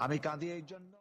আমি কাঁদি এই জন্য